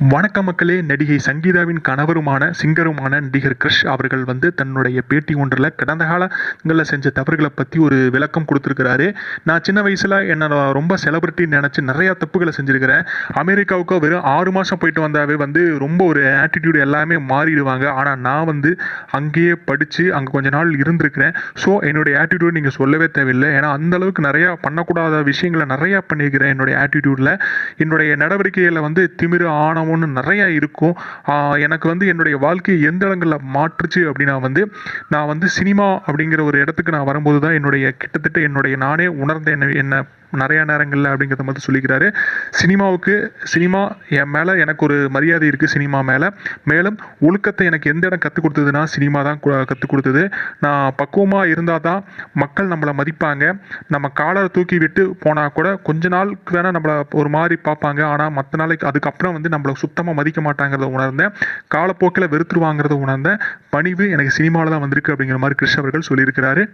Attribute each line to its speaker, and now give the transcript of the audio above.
Speaker 1: வணக்க மக்களே நடிகை சங்கீதாவின் கணவருமான சிங்கருமான நடிகர் கிருஷ் அவர்கள் வந்து தன்னுடைய பேட்டி ஒன்றில் கடந்த காலங்களில் செஞ்ச தவறுகளை பற்றி ஒரு விளக்கம் கொடுத்துருக்கிறாரு. நான் சின்ன வயசில் என்னோட ரொம்ப செலிபிரிட்டி நினச்சி நிறையா தப்புகளை செஞ்சுருக்கிறேன். அமெரிக்காவுக்கு வெறும் ஆறு மாதம் போயிட்டு வந்தாவே வந்து ரொம்ப ஒரு ஆட்டிடியூடு எல்லாமே மாறிடுவாங்க. ஆனால் நான் வந்து அங்கேயே படித்து அங்கே கொஞ்ச நாள் இருந்திருக்கிறேன். ஸோ என்னுடைய ஆட்டிடியூட் நீங்கள் சொல்லவே தேவையில்லை. ஏன்னா அந்த அளவுக்கு நிறையா பண்ணக்கூடாத விஷயங்களை நிறையா பண்ணியிருக்கிறேன் என்னுடைய ஆட்டிடியூடில் என்னுடைய நடவடிக்கையில் வந்து திமிரு ஒன்று நிறையா இருக்கும். எனக்கு வந்து என்னுடைய வாழ்க்கையை எந்த இடங்களில் மாற்றுச்சு அப்படின்னா வந்து நான் வந்து சினிமா அப்படிங்கிற ஒரு இடத்துக்கு நான் வரும்போது தான் என்னுடைய கிட்டத்தட்ட என்னுடைய நானே உணர்ந்த என்ன என்ன நிறையா நேரங்களில் அப்படிங்கிறத மட்டும் சொல்லிக்கிறாரு. சினிமாவுக்கு சினிமா என் மேலே எனக்கு ஒரு மரியாதை இருக்குது சினிமா மேலே. மேலும் ஒழுக்கத்தை எனக்கு எந்த இடம் கற்றுக் கொடுத்ததுன்னா சினிமா தான் கற்றுக் கொடுத்தது. நான் பக்குவமாக இருந்தால் தான் மக்கள் நம்மளை மதிப்பாங்க. நம்ம காலரை தூக்கி விட்டு போனால் கூட கொஞ்ச நாளுக்கு வேணால் நம்மளை ஒரு மாதிரி பார்ப்பாங்க ஆனால் மற்ற நாளைக்கு அதுக்கப்புறம் வந்து நம்மளை சுத்தமாக மதிக்க மாட்டாங்கிறத உணர்ந்தேன். காலப்போக்கில் வெறுத்துருவாங்கிறத உணர்ந்தேன். பணிவு எனக்கு சினிமாவில் தான் வந்திருக்கு அப்படிங்கிற மாதிரி கிருஷ்ணவர்கள் சொல்லியிருக்கிறாரு.